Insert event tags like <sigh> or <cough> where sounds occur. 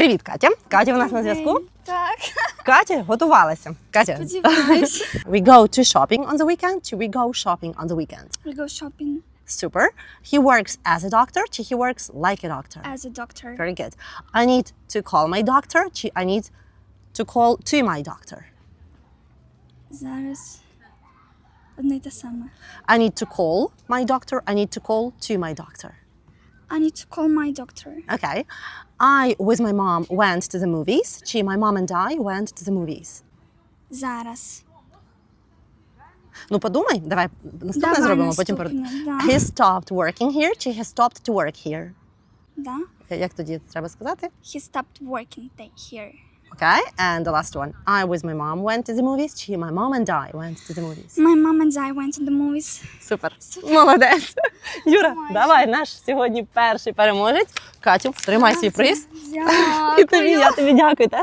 Привіт, Катя. Катя у нас на зв'язку. Так, Катя готувалася. Катя, сподіваюсь. <laughs> we go to shopping on the weekend. Чи we go shopping on the weekend? We go shopping Super. He works as a doctor. Чи he works like a doctor? as a doctor. Very good. I need to call my doctor. Чи I need to call to my doctor. Зараз одне й те саме. I need to call my doctor. I need to call to my doctor. I need to call my doctor. Okay. I, with my mom, went to the movies. Чи my mom and I went to the movies. Зараз. Ну, подумай, давай наступне Давай зробимо, потім перед. наступне, да. He stopped working here, чи he stopped to work here? Да? Як тоді треба сказати? He stopped working day here. Okay, and the last one. I with my mom went to the movies. Чи my mom and I went to the movies. My mom and I went to the movies. Супер. Молодець. Юра, давай наш сьогодні перший переможець. Катю, тримай свій приз. І тобі, я тобі дякую. та?